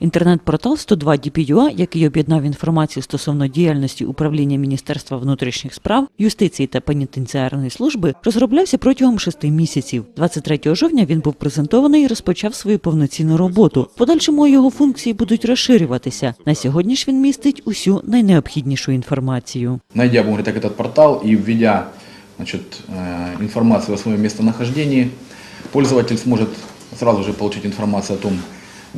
Інтернет-портал 102 DPUA, який об'єднав інформацію стосовно діяльності управління Міністерства внутрішніх справ, юстиції та пенітенціарної служби, розроблявся протягом шести місяців. 23 жовтня він був презентований і розпочав свою повноцінну роботу. В подальшому його функції будуть розширюватися. На сьогодні ж він містить усю найнеобхіднішу інформацію. Найдя, будем говорить, так, этот портал и введя значит, э, информацию о своем местонахождении, пользователь сможет сразу же получить информацию о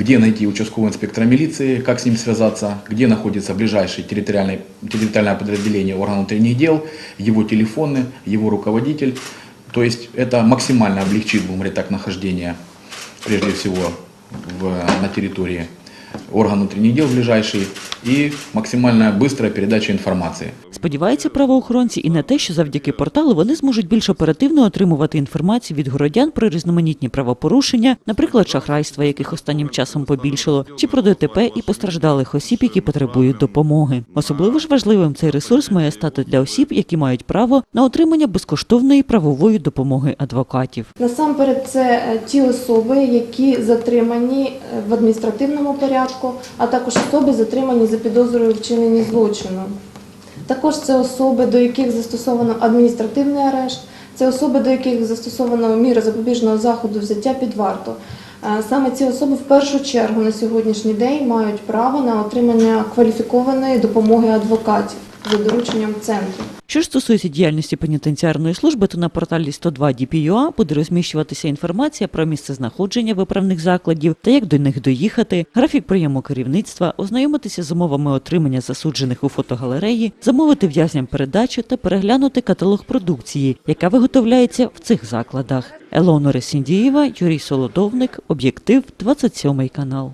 где найти участкового инспектора милиции, как с ним связаться, где находится ближайшее территориальное, территориальное подразделение органов внутренних дел, его телефоны, его руководитель. То есть это максимально облегчит, будем говорить так, нахождение, прежде всего, в, на территории орган внутренних дел ближайший и максимально быстрая передача информации. Сподіваються правоохоронці і на те, що завдяки порталу вони зможуть більш оперативно отримувати інформацію від городян про різноманітні правопорушення, наприклад, шахрайства, яких останнім часом побільшало, чи про ДТП і постраждалих осіб, які потребують допомоги. Особливо ж важливим цей ресурс має стати для осіб, які мають право на отримання безкоштовної правової допомоги адвокатів. Насамперед, це е, ті особи, які затримані е, в адміністративному порядку, а також особи затримані за підозрою вчинення злочину. Також це особи, до яких застосовано адміністративний арешт, це особи, до яких застосовано міри запобіжного заходу взяття під варту. Е, Саме ці особи в першу чергу на сьогоднішній день мають право на отримання кваліфікованої допомоги адвокатів за дорученням центру. Що ж стосується діяльності пенітенціарної служби, то на порталі 102 DPUA буде розміщуватися інформація про місце знаходження виправних закладів та як до них доїхати, графік прийому керівництва, ознайомитися з умовами отримання засуджених у фотогалереї, замовити в'язням передачу та переглянути каталог продукції, яка виготовляється в цих закладах. Елонора Сіндієва, Юрій Солодовник, Об'єктив, 27 канал.